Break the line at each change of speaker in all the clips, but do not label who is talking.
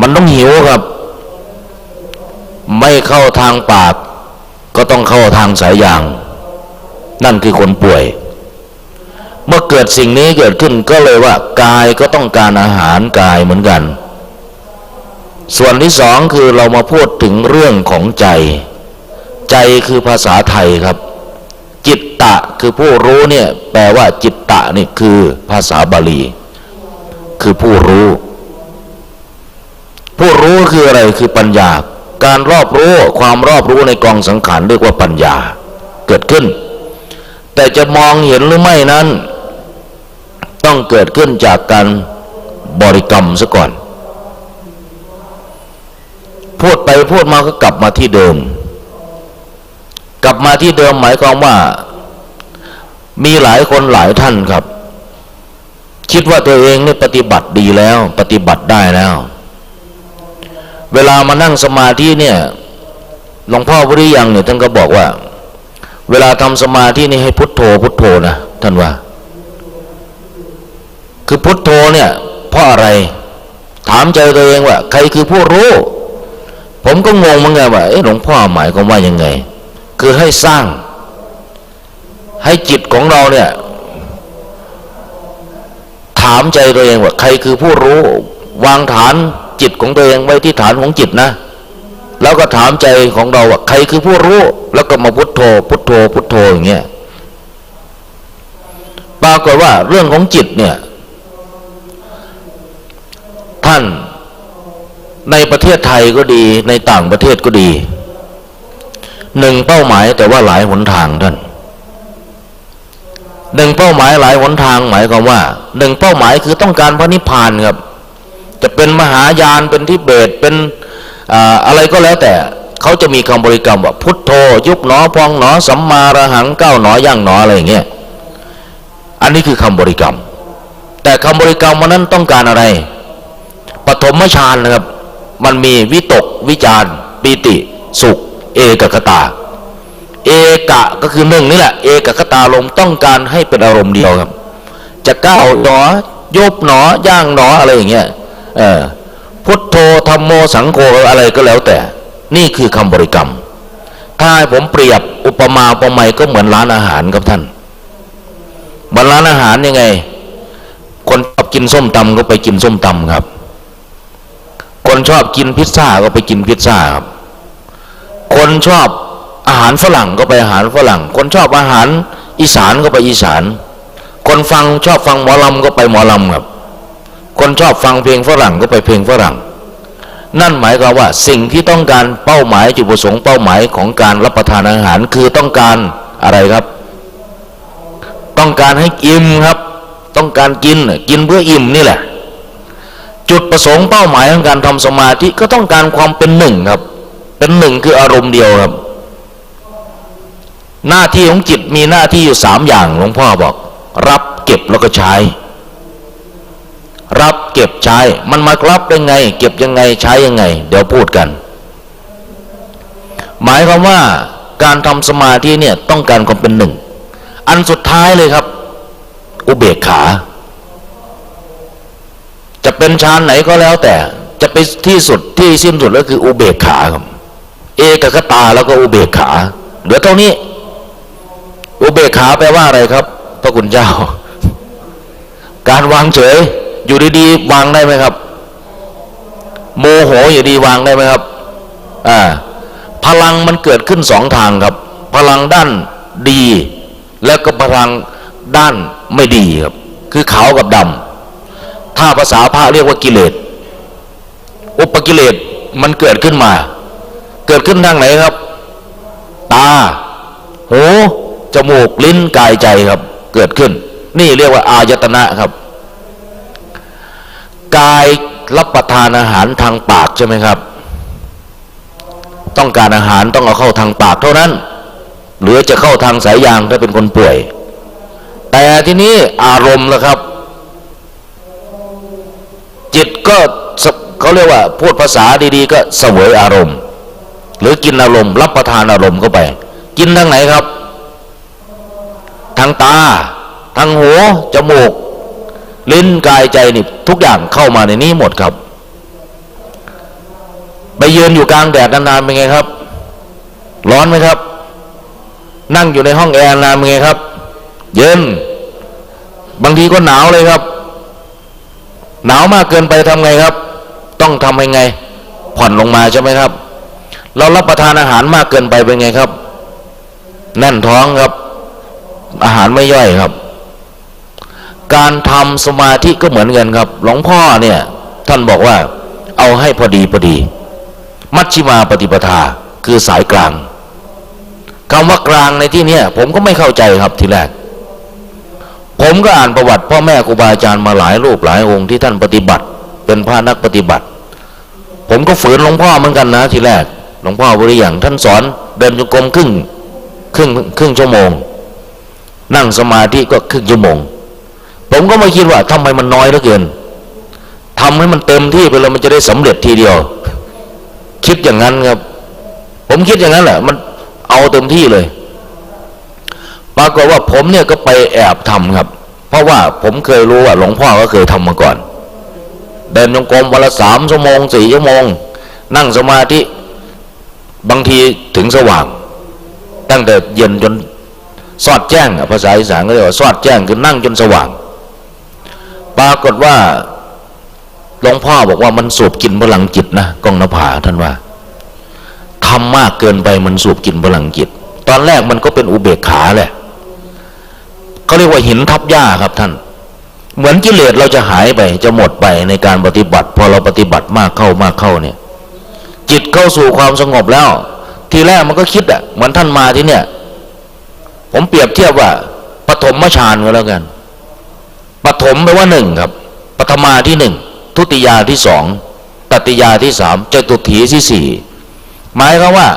มันต้องหิวครับ ไม่เข้าทางปาก ก็ต้องเข้าทางสายยาง นั่นคือคนป่วย เมื่อเกิดสิ่งนี้เกิดขึ้นก็เลยว่ากายก็ต้องการอาหารกายเหมือนกัน ส่วนที่สองคือเรามาพูดถึงเรื่องของใจ ใจคือภาษาไทยครับ จิตตะคือผู้รู้เนี่ยแปลว่าจิตตะนี่คือภาษาบาลี คือผู้รู้ ผู้รู้คืออะไรคือปัญญา การรอบรู้ความรอบรู้ในกองสังขารเรียกว่าปัญญาเกิดขึ้น แต่จะมองเห็นหรือไม่นั้น ต้องเกิดขึ้นจากการบริกรรมซะก่อน พูดไปพูดมาก็กลับมาที่เดิม กลับมาที่เดิมหมายความว่า มีหลายคนหลายท่านครับ คิดว่าตัวเองนี่ปฏิบัติดีแล้ว ปฏิบัติได้แล้ว เวลามานั่งสมาธิเนี่ยหลวงพ่อพุทธิยังเนี่ยท่านก็บอกว่า เวลาทำสมาธินี่ให้พุทโธพุทโธนะท่านว่า คือพุทโธเนี่ยเพราะอะไร ถามใจตัวเองว่า ใครคือผู้รู้ ผมก็งงเหมือนกันว่าเอ๊ะหลวงพ่อหมายความว่ายังไง คือให้สร้าง ให้จิตของเราเนี่ย ถามใจตัวเองว่า ใครคือผู้รู้ วางฐาน จิตของตัวเองไว้ที่ฐานของจิตนะ แล้วก็ถามใจของเราว่าใครคือผู้รู้ แล้วก็มาพุทโธ พุทโธ พุทโธอย่างเงี้ยปรากฏว่าเรื่องของจิตเนี่ย ท่านในประเทศไทยก็ดีในต่างประเทศก็ดีหนึ่งเป้าหมายแต่ว่าหลายหนทางท่านหนึ่งเป้าหมายหลายหนทางหมายความว่าหนึ่งเป้าหมายคือต้องการพระนิพพานครับ จะเป็นมหายานเป็นทิเบตเป็นอะไรก็แล้วแต่เขาจะมีคำบริกรรมว่าพุทโธ ยุบหนอพองหนอสัมมาระหังก้าวหนอย่างหนออะไรอย่างเงี้ยอันนี้คือคำบริกรรม แต่คำบริกรรมมันนั้นต้องการอะไรปฐมฌานนะครับ มันมีวิตกวิจารปีติ สุข เอกคตา เอกะก็คือหนึ่งนี่แหละ เอกคตาลมต้องการให้เป็นอารมณ์เดียวครับ จะก้าวหนอยบหนอย่างหนออะไรอย่างเงี้ย เออพุทโธธรรมโมสังโฆอะไรก็แล้วแต่ นี่คือคำบริกรรม ถ้าผมเปรียบอุปมาอุปไมยก็เหมือนร้านอาหารครับท่านเหมือนร้านอาหารยังไง คนชอบกินส้มตำก็ไปกินส้มตำครับ คนชอบกินพิซซ่าก็ไปกินพิซซ่าครับ คนชอบอาหารฝรั่งก็ไปอาหารฝรั่ง คนชอบอาหารอีสานก็ไปอีสาน คนฟังชอบฟังหมอลำก็ไปหมอลำครับ คนชอบฟังเพลงฝรั่งก็ไปเพลงฝรั่ง นั่นหมายความว่าสิ่งที่ต้องการเป้าหมายจุดประสงค์เป้าหมายของการรับประทานอาหารคือต้องการอะไรครับ ต้องการให้อิ่มครับ ต้องการกินกินเพื่ออิ่มนี่แหละ จุดประสงค์เป้าหมายของการทำสมาธิก็ต้องการความเป็นหนึ่งครับ เป็นหนึ่งคืออารมณ์เดียวครับ หน้าที่ของจิตมีหน้าที่อยู่สามอย่างหลวงพ่อบอก รับเก็บแล้วก็ใช้ รับ เก็บใช้ มันมารับได้ไง เก็บยังไงใช้ยังไง เดี๋ยวพูดกัน หมายความว่าการทำสมาธิเนี่ยต้องการความเป็นหนึ่ง อันสุดท้ายเลยครับ อุเบกขา จะเป็นฌานไหนก็แล้วแต่ จะไปที่สุดที่สิ้นสุดก็คืออุเบกขาครับ เอกคตาแล้วก็อุเบกขาเหลือเท่านี้ อุเบกขาแปลว่าอะไรครับ พระคุณเจ้า การวางเฉย อยู่ดีๆวางได้ไหมครับ โมโหอยู่ดีวางได้ไหมครับอ่าพลังมันเกิดขึ้นสองทางครับ พลังด้านดี แล้วก็พลังด้านไม่ดีครับ คือขาวกับดำถ้าภาษาพระเรียกว่ากิเลสอุปกิเลสมันเกิดขึ้นมา เกิดขึ้นทางไหนครับ ตา หู จมูก ลิ้น กายใจครับ เกิดขึ้น นี่เรียกว่าอายตนะครับ กายรับประทานอาหารทางปากใช่ไหมครับ ต้องการอาหารต้องเอาเข้าทางปากเท่านั้น หรือจะเข้าทางสายยางถ้าเป็นคนป่วย แต่ที่นี้อารมณ์ละครับ จิตก็เขาเรียกว่าพูดภาษาดีๆ ก็เสวยอารมณ์ หรือกินอารมณ์ รับประทานอารมณ์เข้าไป กินทางไหนครับ ทางตา ทางหูจมูก ลิ้นกายใจนี่ทุกอย่างเข้ามาในนี้หมดครับ ไปยืนอยู่กลางแดดนานๆเป็นไงครับ ร้อนไหมครับ นั่งอยู่ในห้องแอร์นานเป็นไงครับ เย็น บางทีก็หนาวเลยครับ หนาวมากเกินไปทำไงครับ ต้องทำยังไง ผ่อนลงมาใช่ไหมครับ เรารับประทานอาหารมากเกินไปเป็นไงครับ แน่นท้องครับ อาหารไม่ย่อยครับ การทำสมาธิก็เหมือนกันครับ หลวงพ่อเนี่ยท่านบอกว่าเอาให้พอดีพอดี มัชชิมาปฏิปทาคือสายกลางคำว่ากลางในที่นี้ผมก็ไม่เข้าใจครับทีแรก ผมก็อ่านประวัติพ่อแม่ครูบาอาจารย์มาหลายรูปหลายองค์ที่ท่านปฏิบัติ เป็นพระนักปฏิบัติ ผมก็ฝืนหลวงพ่อเหมือนกันนะทีแรกหลวงพ่อวริอยังท่านสอนเดินจงกรมครึ่งครึ่งครึ่งชั่วโมง นั่งสมาธิก็ครึ่งชั่วโมง ผมก็ม่คิดว่าทำไมมันน้อยเหลือเกินทำให้มันเต็มที่ไปเลยมันจะได้สำเร็จทีเดียว คิดอย่างนั้นครับ ผมคิดอย่างนั้นแหละ มันเอาเต็มที่เลยปรากฏว่าผมเนี่ยก็ไปแอบทำครับ เพราะว่าผมเคยรู้ว่าหลวงพ่อก็เคยทำมาก่อน เดินจงกรมวันละสามชั่วโมงสี่ชั่วโมง นั่งสมาธิบางทีถึงสว่าง ตั้งแต่เย็นจนสอดแจ้งภาษาอีสานก็เรียกว่าสอดแจ้งคือนั่งจนสว่าง ปรากฏว่าหลวงพ่อบอกว่ามันสูบกินพลังจิตนะกองนภาท่านว่าทำมากเกินไปมันสูบกินพลังจิต ตอนแรกมันก็เป็นอุเบกขาแหละเขาเรียกว่าหินทับหญ้าครับท่าน เหมือนกิเลสเราจะหายไปจะหมดไปในการปฏิบัติ พอเราปฏิบัติมากเข้ามากเข้าเนี่ย จิตเข้าสู่ความสงบแล้ว ทีแรกมันก็คิดอะเหมือนท่านมาที่เนี่ย ผมเปรียบเทียบว่าปฐมฌานก็แล้วกัน ปฐมแปลว่าหนึ่งครับปฐมาที่หนึ่งทุติยาที่สองตติยาที่สามจตุถีที่สี่หมายความว่า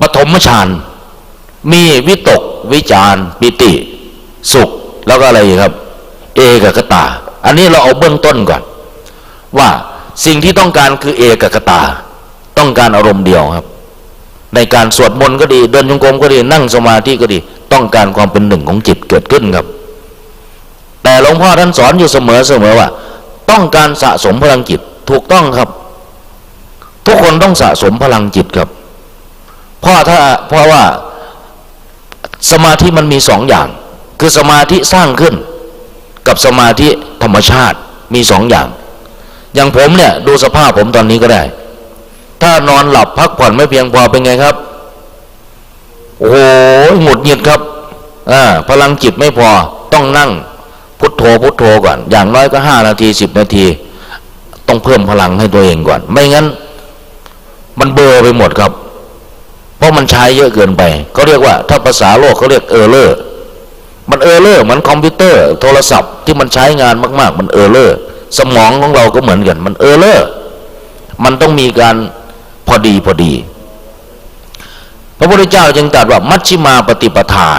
ปฐมฌานมีวิตก วิจารปิติ สุขแล้วก็อะไรครับ เอกกตา อันนี้เราเอาเบื้องต้นก่อน ว่าสิ่งที่ต้องการคือเอกกตา ต้องการอารมณ์เดียวครับ ในการสวดมนต์ก็ดีเดินจงกรมก็ดีนั่งสมาธิก็ดี ต้องการความเป็นหนึ่งของจิตเกิดขึ้นครับ หลวงพ่อท่านสอนอยู่เสมอเสมอว่า ต้องการสะสมพลังจิตถูกต้องครับ ทุกคนต้องสะสมพลังจิตครับเพราะถ้าเพราะว่าสมาธิมันมีสองอย่าง คือสมาธิสร้างขึ้น กับสมาธิธรรมชาติมีสองอย่าง อย่างผมเนี่ยดูสภาพผมตอนนี้ก็ได้ ถ้านอนหลับพักผ่อนไม่เพียงพอเป็นไงครับโอ้โหหงุดหงิดครับอ่าพลังจิตไม่พอต้องนั่ง พุทโธพุทโธก่อน อย่างน้อยก็ห้านาทีสิบนาที ต้องเพิ่มพลังให้ตัวเองก่อน ไม่งั้น มันเบลอไปหมดครับ เพราะมันใช้เยอะเกินไปเขาเรียกว่า ถ้าภาษาโลกเขาเรียกเออร์เลอร์มันเออร์เลอร์เหมือนคอมพิวเตอร์ โทรศัพท์ที่มันใช้งานมาก ๆ มันเออร์เลอร์สมองของเราก็เหมือนกัน มันเออร์เลอร์มันต้องมีการพอดีพอดี พระพุทธเจ้าจึงตรัสว่ามัชชิมาปฏิปทา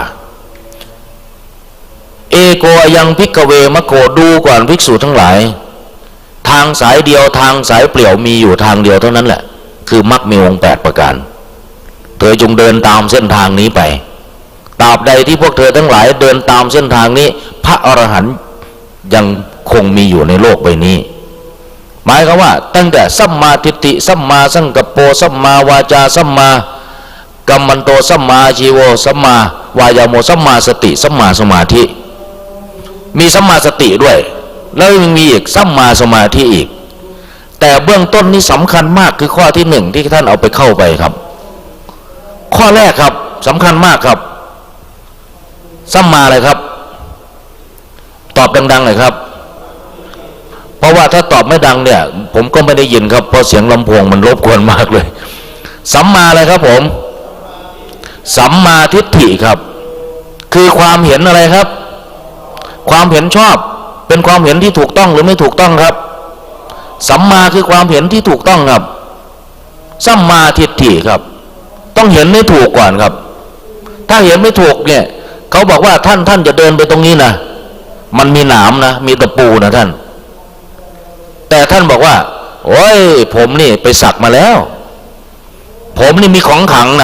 โกยังพิกเวมะโกดูก่อนภิกษุทั้งหลาย ทางสายเดียวทางสายเปลี่ยวมีอยู่ทางเดียวเท่านั้นแหละ คือมรรคมีองค์แปดประการ เธอจงเดินตามเส้นทางนี้ไปตราบใดที่พวกเธอทั้งหลายเดินตามเส้นทางนี้ พระอรหันต์ยังคงมีอยู่ในโลกใบนี้ หมายความว่า ตั้งแต่สัมมาทิฏฐิสัมมาสังกปโปสัมมาวาจาสัมมากัมมันโตสัมมาชีโวสัมมาวายาโมสัมมาสติสัมมาสมาธิ มีสัมมาสติด้วย แล้วยังมีอีกสัมมาสมาธิอีก แต่เบื้องต้นนี่สำคัญมากคือข้อที่หนึ่งที่ท่านเอาไปเข้าไปครับ ข้อแรกครับสำคัญมากครับสัมมาเลยครับ ตอบดังๆเลยครับ เพราะว่าถ้าตอบไม่ดังเนี่ย ผมก็ไม่ได้ยินครับเพราะเสียงลำโพงมันรบกวนมากเลยสัมมาเลยครับผมสัมมาทิฏฐิครับ คือความเห็นอะไรครับ ความเห็นชอบ เป็นความเห็นที่ถูกต้องหรือไม่ถูกต้องครับ สัมมาคือความเห็นที่ถูกต้องครับ สัมมาทิฏฐิครับ ต้องเห็นไม่ถูกก่อนครับ ถ้าเห็นไม่ถูกเนี่ยเขาบอกว่าท่านท่านจะเดินไปตรงนี้นะมันมีหนามนะ มีตะปูนะท่าน แต่ท่านบอกว่า โอ้ย ผมนี่ไปสักมาแล้ว ผมนี่มีของขังนะ